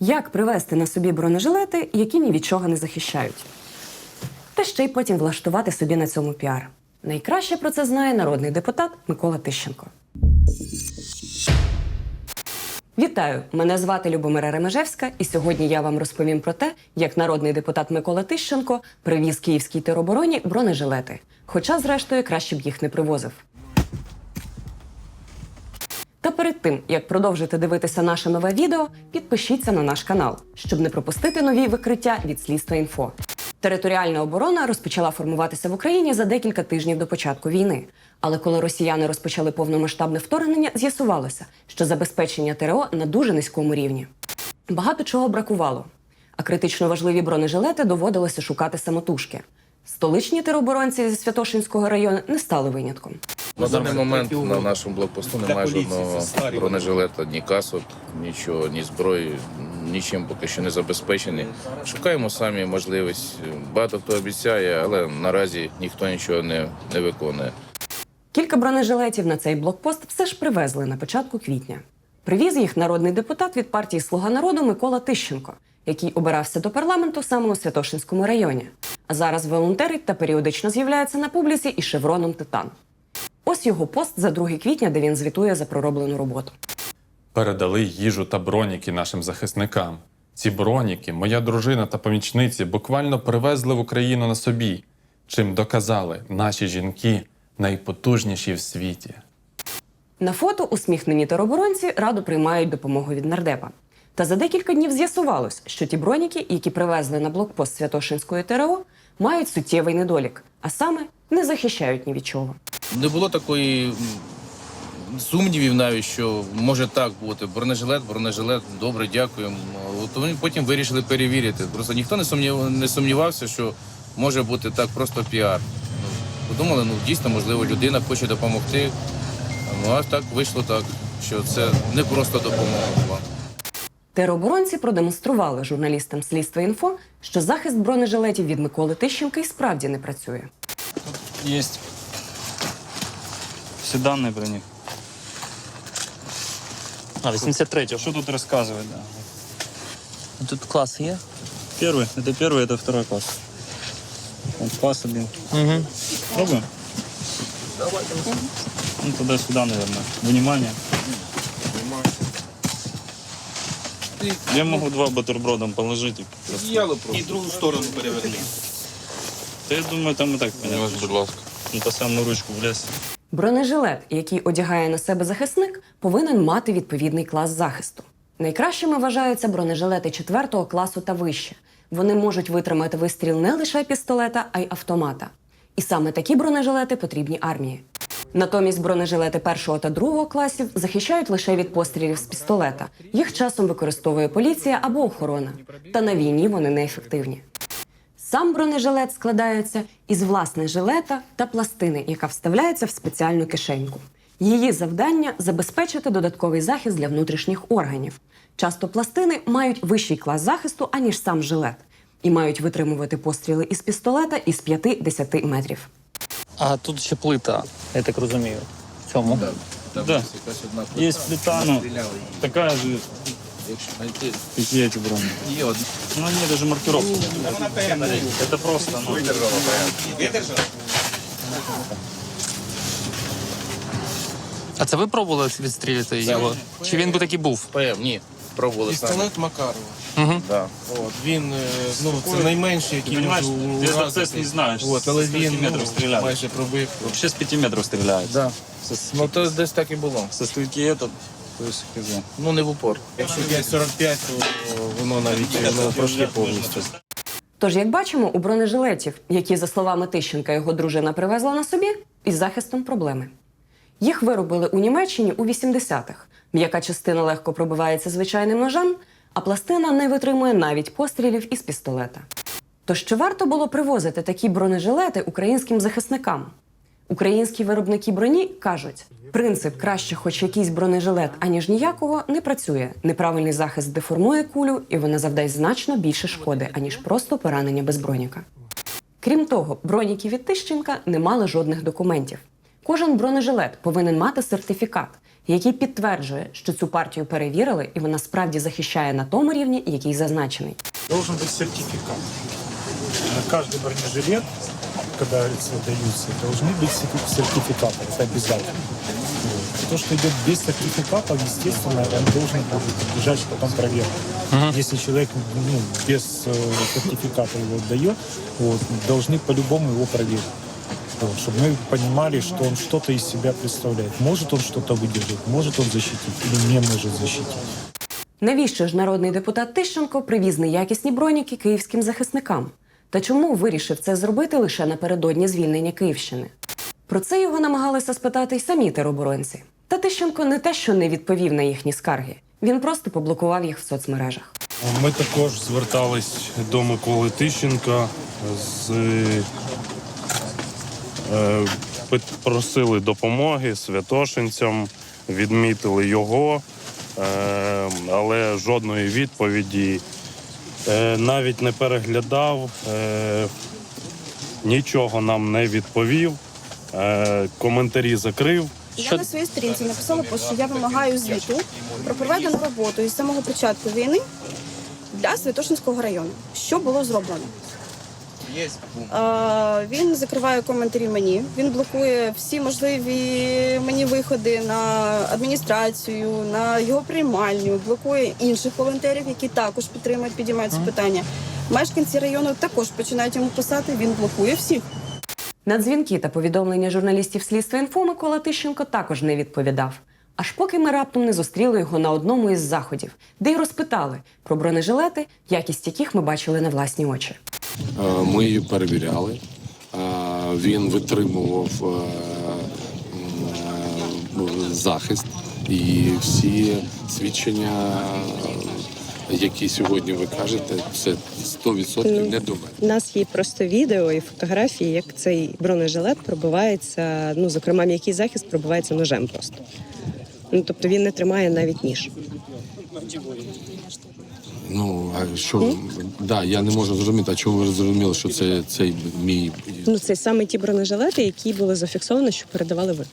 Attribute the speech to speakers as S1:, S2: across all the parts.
S1: Як привезти на собі бронежилети, які ні від чого не захищають? Та ще й потім влаштувати собі на цьому піар. Найкраще про це знає народний депутат Микола Тищенко. Вітаю! Мене звати Любомира Ремежевська, і сьогодні я вам розповім про те, як народний депутат Микола Тищенко привіз київській теробороні бронежилети. Хоча, зрештою, краще б їх не привозив. Та перед тим, як продовжити дивитися наше нове відео, підпишіться на наш канал, щоб не пропустити нові викриття від слідства інфо. Територіальна оборона розпочала формуватися в Україні за декілька тижнів до початку війни. Але коли росіяни розпочали повномасштабне вторгнення, з'ясувалося, що забезпечення ТРО на дуже низькому рівні. Багато чого бракувало, а критично важливі бронежилети доводилося шукати самотужки. Столичні тероборонці зі Святошинського району не стали винятком.
S2: На даний момент на нашому блокпосту немає жодного бронежилета, ні касок, нічого, ні зброї, нічим поки що не забезпечені. Шукаємо самі можливість. Багато хто обіцяє, але наразі ніхто нічого не, не виконує.
S1: Кілька бронежилетів на цей блокпост все ж привезли на початку квітня. Привіз їх народний депутат від партії Слуга народу Микола Тищенко, який обирався до парламенту саме у Святошинському районі. А зараз волонтерить та періодично з'являється на публіці із шевроном Титан. Ось його пост за 2 квітня, де він звітує за пророблену роботу.
S3: Передали їжу та броніки нашим захисникам. Ці броніки, моя дружина та помічниці буквально привезли в Україну на собі, чим доказали наші жінки найпотужніші в світі.
S1: На фото усміхнені тероборонці радо приймають допомогу від нардепа. Та за декілька днів з'ясувалось, що ті броніки, які привезли на блокпост Святошинської ТРО, мають суттєвий недолік, а саме не захищають ні від чого.
S2: Не було такої сумнівів навіть, що може так бути. Бронежилет, бронежилет, добре, дякуємо. От вони потім вирішили перевірити. Просто ніхто не сумнів, не сумнівався, що може бути так просто піар. Ну, подумали, ну дійсно, можливо, людина хоче допомогти. Ну а так вийшло так, що це не просто допомога була.
S1: Тероборонці продемонстрували журналістам слідства інфо, що захист бронежилетів від Миколи Тищенка і справді не працює.
S4: Есть все данные про них.
S5: А, 83-го.
S4: Что тут рассказывать, да?
S5: Тут клас є?
S4: Первый, это первый, это второй класс. Вот класс один.
S5: Угу.
S4: Пробуем? Ну, туда-сюда, наверное. Внимание. Я могу два бутербродом положить. и просто-
S6: І другу сторону переверни.
S4: Да я думаю, там и так понятно.
S2: Будь ласка.
S4: Ну, по самую ручку влез.
S1: Бронежилет, який одягає на себе захисник, повинен мати відповідний клас захисту. Найкращими вважаються бронежилети 4 класу та вище. Вони можуть витримати вистріл не лише пістолета, а й автомата. І саме такі бронежилети потрібні армії. Натомість бронежилети першого та другого класів захищають лише від пострілів з пістолета. Їх часом використовує поліція або охорона. Та на війні вони неефективні. Сам бронежилет складається із власне жилета та пластини, яка вставляється в спеціальну кишеньку. Її завдання забезпечити додатковий захист для внутрішніх органів. Часто пластини мають вищий клас захисту, аніж сам жилет, і мають витримувати постріли із пістолета із 5-10 метрів.
S5: А тут ще плита, я так розумію. В цьому.
S2: Там
S4: Да.
S2: якась одна
S4: Есть плита, ну,
S2: стріляли.
S4: такая же,
S2: Якщо знайти,
S4: как и эти брони.
S2: є одна.
S4: Ну, нет, даже маркировка. Это просто, ну,
S5: А це ви пробували відстріляти його? Чи він би такий був?
S2: ПМ, ні, пробували самі.
S6: Пістолет Макарова.
S5: Угу.
S2: Да.
S6: От, він е, ну, це найменший,
S4: Ты
S6: який
S4: понимаешь,
S6: може
S4: ты
S6: уразити.
S4: процесс не знаешь.
S6: От, але
S4: С 5
S6: він
S4: метров
S6: ну,
S4: стреляет.
S6: майже пробив.
S4: Вообще с 5 метров стреляет.
S2: Да.
S4: Со,
S2: Ну то десь так і було.
S4: со стрельки этот, то есть.
S2: Ну не в упор.
S6: Якщо 5,45, то воно навіть воно пройшло повністю.
S1: Тож, як бачимо, у бронежилетів, які, за словами Тищенка, його дружина привезла на собі, із захистом проблеми. Їх виробили у Німеччині у 80-х. М'яка частина легко пробивається звичайним ножем, а пластина не витримує навіть пострілів із пістолета. Тож чи варто було привозити такі бронежилети українським захисникам? Українські виробники броні кажуть, принцип краще хоч якийсь бронежилет, аніж ніякого, не працює. Неправильний захист деформує кулю, і вона завдасть значно більше шкоди, аніж просто поранення без броніка. Крім того, броніки від Тищенка не мали жодних документів. Кожен бронежилет повинен мати сертифікат, який підтверджує, що цю партію перевірили, і вона справді захищає на тому рівні, який зазначений.
S7: Должен быть сертификат. На каждый бронежилет, когда говорится, даются, должны быть серти- сертификаты. Это обязательно. Вот. То, что идет без сертификатов, естественно, он должен будет подлежать потом проверке. Если человек ну, без э, сертификата его дает, вот, должны по-любому его проверить. Вот, чтобы мы понимали, что он что-то из себя представляет. Может он что-то выдержать, может он защитить или не может защитить.
S1: Навіщо ж народний депутат Тищенко привіз неякісні броніки київським захисникам? Та чому вирішив це зробити лише напередодні звільнення Київщини? Про це його намагалися спитати й самі тероборонці. Та Тищенко не те, що не відповів на їхні скарги, він просто поблокував їх в соцмережах.
S6: Ми також звертались до Миколи Тищенка з е, просили допомоги святошинцям, відмітили його, е, але жодної відповіді навіть не переглядав, е, нічого нам не відповів, е, коментарі закрив.
S8: Я на своїй сторінці написала що я вимагаю звіту про проведену роботу із самого початку війни для Святошинського району. Що було зроблено? Е, він закриває коментарі мені. Він блокує всі можливі мені виходи на адміністрацію, на його приймальню, блокує інших волонтерів, які також підтримують, підіймають це питання. Мешканці району також починають йому писати. Він блокує всіх.
S1: На дзвінки та повідомлення журналістів слідства інфо Микола Тищенко також не відповідав. Аж поки ми раптом не зустріли його на одному із заходів, де й розпитали про бронежилети, якість яких ми бачили на власні очі.
S9: Е, Ми її перевіряли. Е, Він витримував е, захист і всі свідчення, які сьогодні ви кажете, це 100% не до мене.
S10: У нас є просто відео і фотографії, як цей бронежилет пробивається, ну зокрема, м'який захист пробивається ножем просто. Ну тобто він не тримає навіть ніж.
S9: Ну а що да, я не можу зрозуміти, а чому ви зрозуміли, що це цей мій
S10: Ну це саме ті бронежилети, які були зафіксовані, що передавали ви.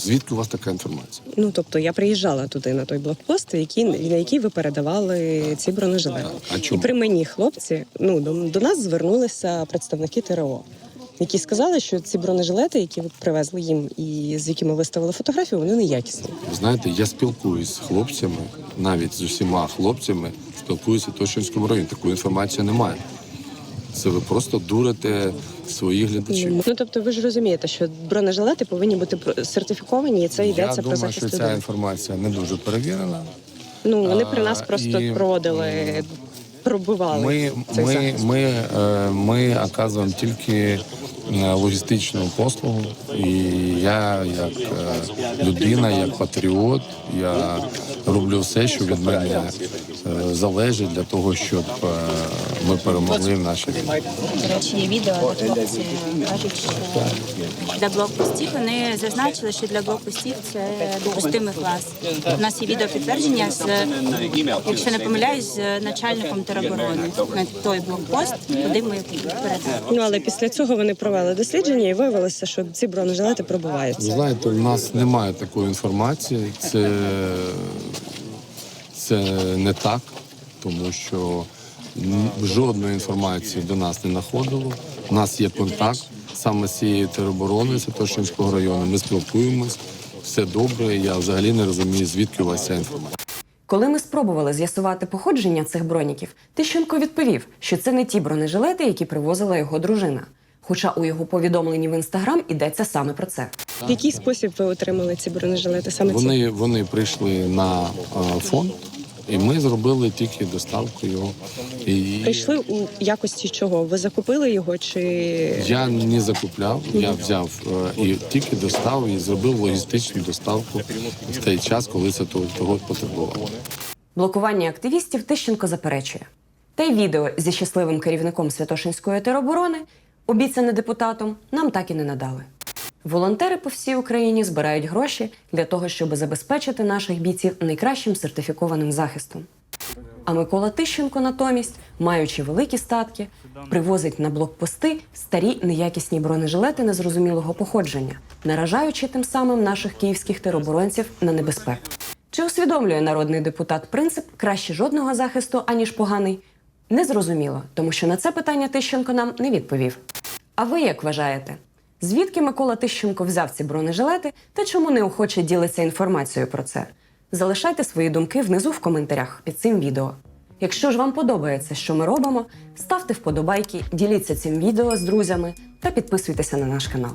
S9: звідки у вас така інформація?
S10: Ну тобто я приїжджала туди на той блокпост, який на який ви передавали ці бронежилети.
S9: А
S10: І
S9: чому?
S10: при мені хлопці, ну до, до нас звернулися представники ТРО, які сказали, що ці бронежилети, які ви привезли їм і з якими виставили фотографію, вони неякісні.
S9: Знаєте, я спілкуюсь з хлопцями, навіть з усіма хлопцями, спілкуюся в Тошинському районі. Такої інформації немає. Це ви просто дурите своїх глядачів.
S10: Ну тобто, ви ж розумієте, що бронежилети повинні бути сертифіковані, і це йдеться
S9: Я
S10: про
S9: думаю,
S10: захист
S9: що ця
S10: людей.
S9: інформація не дуже перевірена.
S10: Ну вони при нас просто
S9: і,
S10: продали, пробивали
S9: Ми,
S10: цей
S9: ми,
S10: захист.
S9: ми, е, ми оказуємо тільки логістичну послугу. І я, як е, людина, як патріот, я роблю все, що від мене е, залежить для того, щоб е, ми перемогли в нашій війні.
S11: До речі, є відео, де хлопці кажуть, що для блокпостів вони зазначили, що для блокпостів це допустимий клас. У нас є відео підтвердження з, якщо не помиляюсь, з начальником тероборони на той блокпост, куди ми передали.
S10: Ну але після цього вони провели дослідження і виявилося, що ці бронежилети
S9: Ви знаєте, у нас немає такої інформації. Це, це не так, тому що жодної інформації до нас не находило. У нас є контакт саме з цією тероборони Святошинського району. Ми спілкуємось, все добре. Я взагалі не розумію, звідки у вас ця інформація.
S1: Коли ми спробували з'ясувати походження цих броніків, Тищенко відповів, що це не ті бронежилети, які привозила його дружина. Хоча у його повідомленні в інстаграм йдеться саме про це.
S10: В який спосіб ви отримали ці бронежилети? Саме ці?
S9: Вони, вони прийшли на е, фонд, і ми зробили тільки доставку його. І
S10: Прийшли у якості чого? Ви закупили його чи
S9: Я не закупляв, я взяв е, і тільки достав і зробив логістичну доставку в той час, коли це того, того потребувало.
S1: Блокування активістів Тищенко заперечує. Та й відео зі щасливим керівником Святошинської тероборони, обіцяне депутатом, нам так і не надали. Волонтери по всій Україні збирають гроші для того, щоб забезпечити наших бійців найкращим сертифікованим захистом. А Микола Тищенко натомість, маючи великі статки, привозить на блокпости старі неякісні бронежилети незрозумілого походження, наражаючи тим самим наших київських тероборонців на небезпеку. Чи усвідомлює народний депутат принцип краще жодного захисту, аніж поганий? Незрозуміло, тому що на це питання Тищенко нам не відповів. А ви як вважаєте? Звідки Микола Тищенко взяв ці бронежилети та чому неохоче ділиться інформацією про це? Залишайте свої думки внизу в коментарях під цим відео. Якщо ж вам подобається, що ми робимо, ставте вподобайки, діліться цим відео з друзями та підписуйтеся на наш канал.